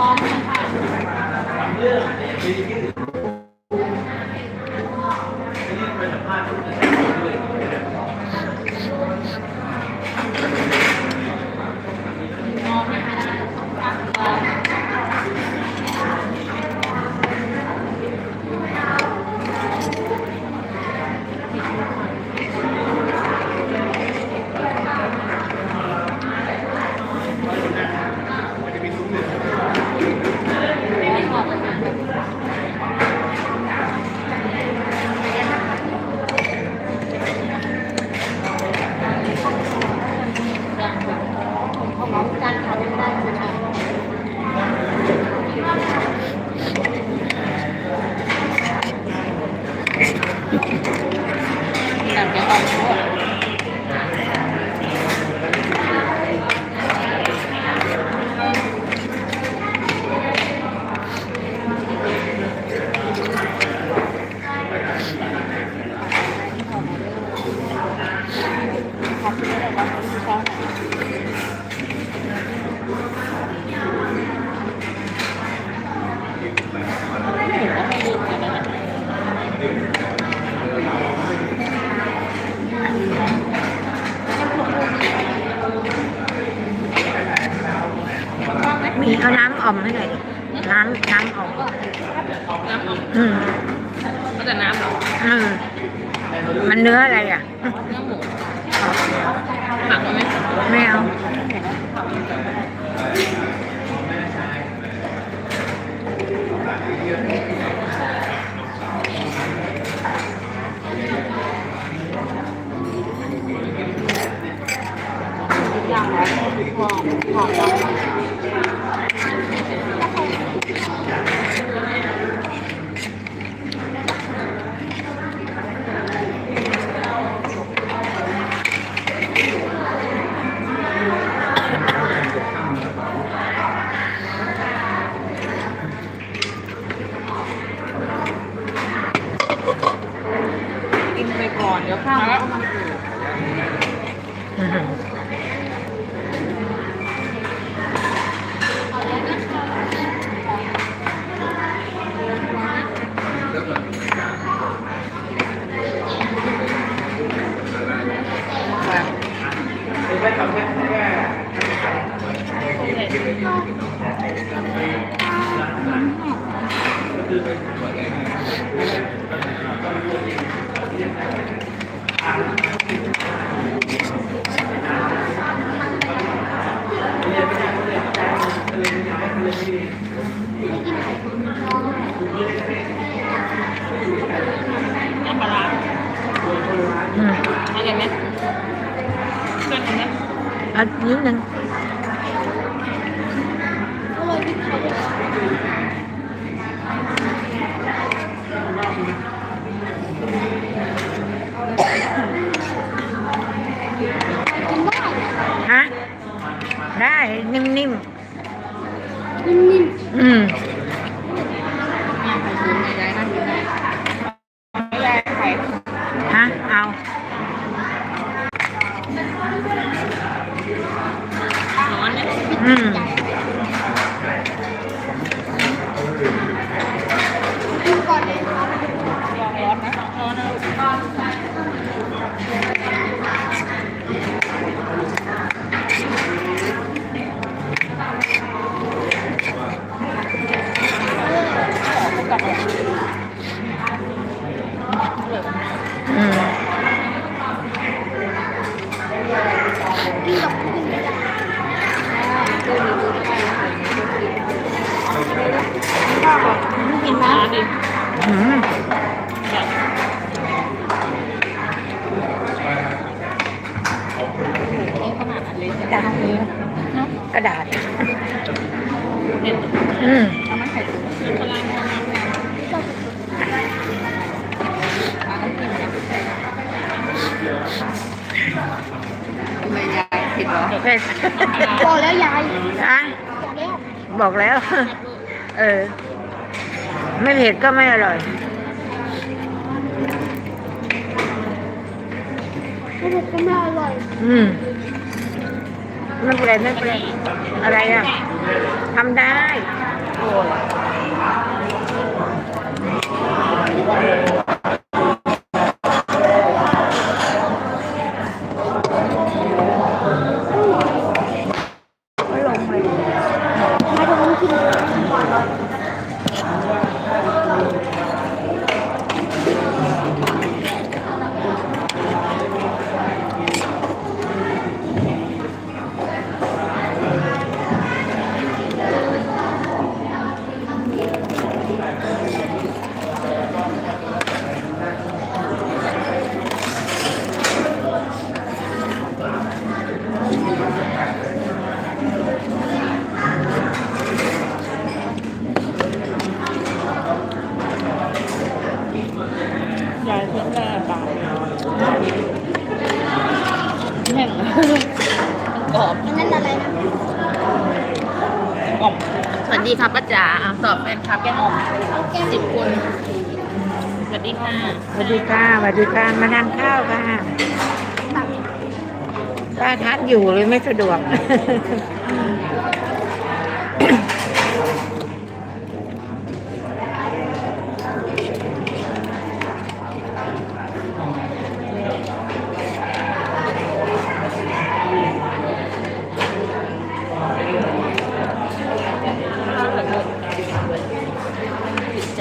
พร้อมนะคะมองนะคะไม่ได้บอกเลยนะยังเขาบอกการทำได้ใช่ไหม แต่จะออกโทษ ขอบคุณเลยว่าชอบไม่เห็นว่าไม่ดื่มกันนะมีเอาน้ำอ่อมให้หน่อยดิน้ำน้ำอ่อมน้ำอมอืมก็จะน้ำเหรอเออมันเนื้ออะไรอะ เนื้อหมู ผักไหมไม่เอาอย่างไรหอมหอม ดี๋ยวข้าวมันก็มาอืดอื้อหืออืมเอา อย่างนี้เพื่อนกันไหมเอานิดนึงฮะได้นิ่มนิ่มๆอืม ดาษนี้กระดาษอืมเผ็ดบอกแล้วยาย ฮะ บอกแล้ว บอกแล้ว เออ ไม่เผ็ดก็ไม่อร่อยไม่เผ็ดก็ไม่อร่อย อืมไม่เป็นไรไม่เป็นไรอะไรอะทำได้โอ้ย ไม่ลงเลย มาตรงนี้กิน ยายเพิ่งได้ปลาแห้งมัน กรอบอันนั้นอะไรนะกรอบสวัสดีครับป้าจ๋าอะตอบแฟนคลับแกงอ่อมเอาแก้มสิบคนสวัสดีค่ะสวัสดีค่ะสวัสดีค่ะมาทานข้าวค่ะตักป้าทัดอยู่เลยไม่สะดวก ติดใจ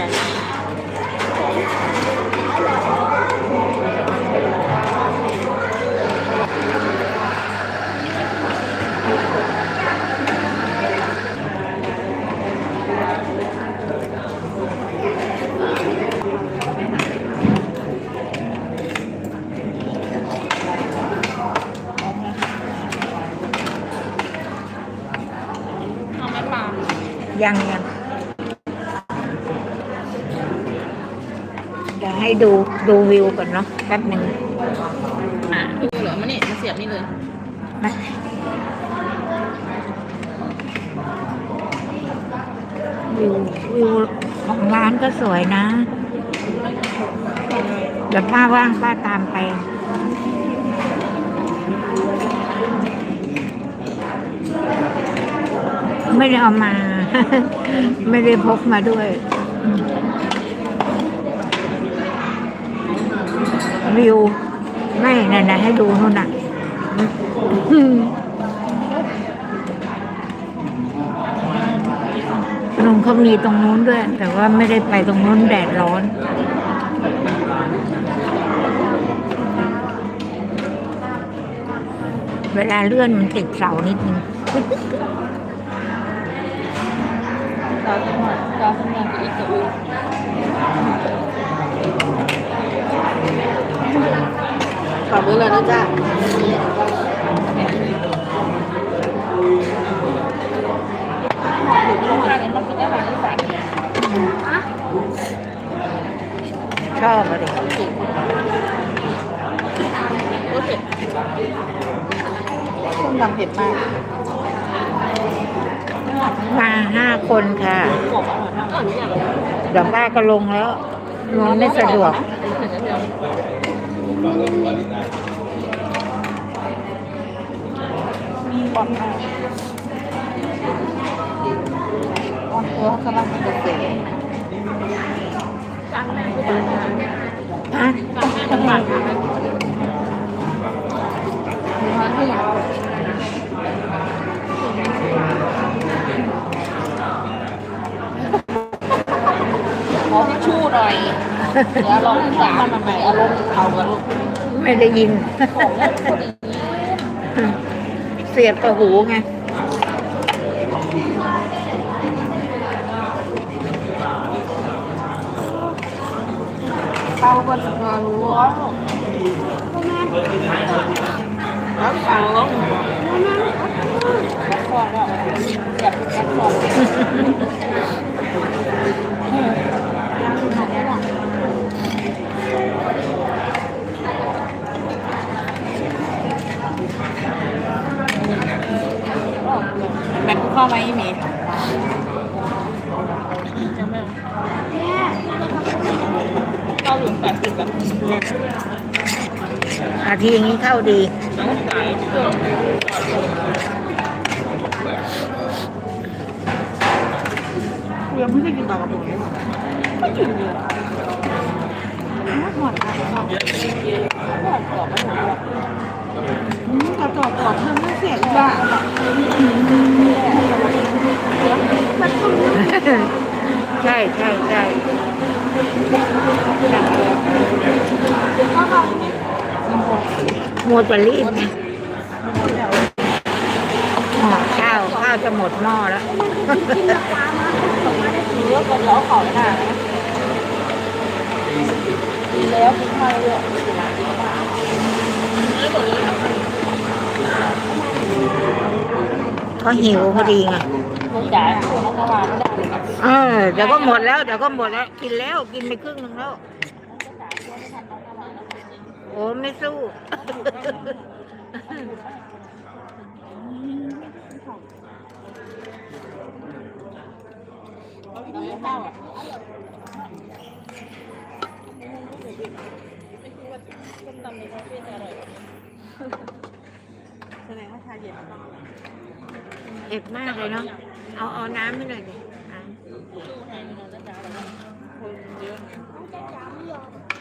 เอาไหมปลา ยังยังเดี๋ยวให้ ดูดูวิวก่อนเนาะแป๊บหนึ่งอะดูเหรอมานี่มาเสียบนี่เลยนะวิววิวของร้านก็สวยนะ เดี๋ยวป้าว่างป้าตามไปไม่ได้เอามา ไม่ได้พกมาด้วยอืม วิวไม่นั่นนะให้ดูนู่นน่ะอืมลุงเขามีตรงนู้นด้วย แต่ว่าไม่ได้ไปตรงนู้นแดดร้อนเวลาเลื่อนมันติดเสานิดนึงตาสมองตาสมองกับอีกตัวอื่น ขอบคุณเลยนะจ๊ะมันเป็นอาหารอีสานอะชอบอะไรโอเคส้มตำเผ็ดมาก มาห้าคนค่ะกรอบอร่อยมากเออหนูอยากเดี๋ยวป้าก็ลงแล้วมันไม่สะดวกมี บอลมากออนตัวกำลังจะเสร็จจังแม่ผู้บาดเจ็บฮะจังแม่ผู้บาดเจ็บมาที่ไหนขอทิชชู่หน่อย เดี๋ยวลองสามมันใหม่อารมณ์เขากันลูกไม่ได้ยิน เสียบกับหูไงเข้ากันมารู้ว่าประมาณแล้วฟังแล้วแล้วฟองแล้วแบบแล้วฟอง อา ทีอย่างนี้เข้าดีเชื่อมเรียนไม่ได้กินปลากระป๋องไม่อยู่เลยหอดหอดหอดหอดกรอบมัดกระจอกกรอบทำไม่เสร็จบ้าใช่ใช่ใช่ ก็เขาไง มัวจะรีบไงอ๋อข้าวข้าวจะหมดหม้อแล้วกินราคามาส่งมาได้เลือกกันแล้วเขาหน้าดีแล้วกินข้าวเยอะแล้วตัวนี้เขาหิวพอดีไงเลยนะเออเดี๋ยวก็หมดแล้วเดี๋ยวก็หมดแล้ว กินแล้วกินไปครึ่งหนึ่งแล้ว โอ้ไม่สู้น้องข้าวอะเอ็ดมากเลยเนาะ เอาเอาน้ำให้หน่อยดิอะอยากมานานกว่าน้ำส้มตำเอ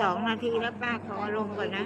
สองนาทีแล้วป้าขอลงก่อนนะ